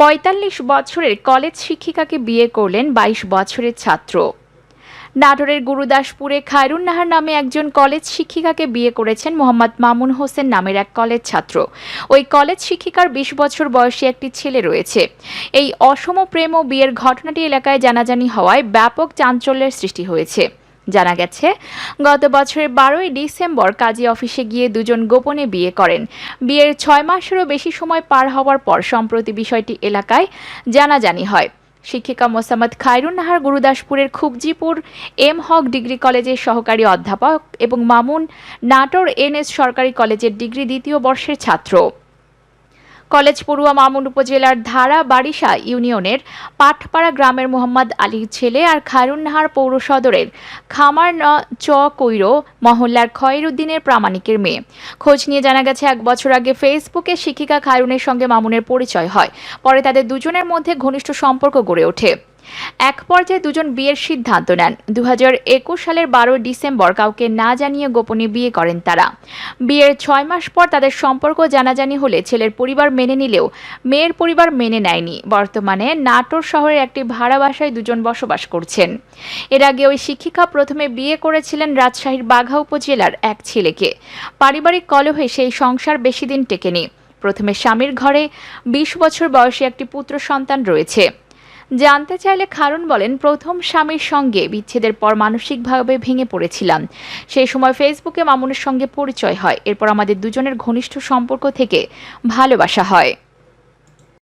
পঁয়তাল্লিশ বছরের কলেজ শিক্ষিকাকে বিয়ে করলেন বাইশ বছরের ছাত্র। নাটোরের গুরুদাসপুরে খায়রুন নাহার নামে একজন কলেজ শিক্ষিকাকে বিয়ে করেছেন মোহাম্মদ মামুন হোসেন নামের এক কলেজ ছাত্র। ওই কলেজ শিক্ষিকার বিশ বছর বয়সী একটি ছেলে রয়েছে। এই অসম প্রেম ও বিয়ের ঘটনাটি এলাকায় জানাজানি হওয়ায় ব্যাপক চাঞ্চল্যের সৃষ্টি হয়েছে। জানা গেছে। গত বছরের বারোই ডিসেম্বর কাজী অফিসে গিয়ে দুজন গোপনে বিয়ে করেন। বিয়ের ছয় মাসেরও বেশি সময় পার হওয়ার পর সম্প্রতি বিষয়টি এলাকায় জানাজানি হয়। শিক্ষিকা মোসাম্মদ খায়রুন নাহার গুরুদাসপুরের খুবজিপুর এম হক ডিগ্রি কলেজের সহকারী অধ্যাপক এবং মামুন নাটোর এনএস সরকারি কলেজের ডিগ্রি দ্বিতীয় বর্ষের ছাত্র। কলেজ পড়ুয়া মামুন উপজেলার ধারা বারিশা ইউনিয়নের পাটপাড়া গ্রামের মোহাম্মদ আলীর ছেলে আর খায়রুন নাহার পৌর সদরের খামার ন চ কৈর মহল্লার খয়রুদ্দিনের প্রামাণিকের মেয়ে। খোঁজ নিয়ে জানা গেছে, এক বছর আগে ফেসবুকে শিক্ষিকা খায়রুনের সঙ্গে মামুনের পরিচয় হয়। পরে তাদের দুজনের মধ্যে ঘনিষ্ঠ সম্পর্ক গড়ে ওঠে। এক পর্যায়ে দুজন বিয়ের সিদ্ধান্ত নেন। দু হাজার একুশ সালের বারো ডিসেম্বর কাউকে না জানিয়ে গোপনে বিয়ে করেন তারা। বিয়ের ছয় মাস পর তাদের সম্পর্ক জানাজানি হলে ছেলের পরিবার মেনে নিলেও মেয়ের পরিবার মেনে নেয়নি। বর্তমানে নাটোর শহরের একটি ভাড়া বাসায় দুজন বসবাস করছেন। এর আগে ওই শিক্ষিকা প্রথমে বিয়ে করেছিলেন রাজশাহীর বাঘা উপজেলার এক ছেলেকে। পারিবারিক কলহে সেই সংসার বেশি দিন টেকেনি। প্রথমে স্বামীর ঘরে বিশ বছর বয়সী একটি পুত্র সন্তান রয়েছে। জানতে চাইলে খারুন বলেন, প্রথম স্বামীর সঙ্গে বিচ্ছেদের পর মানসিকভাবে ভেঙে পড়েছিলাম। সেই সময় ফেসবুকে মামুনের সঙ্গে পরিচয় হয়। এরপর আমাদের দুজনের ঘনিষ্ঠ সম্পর্ক থেকে ভালোবাসা হয়।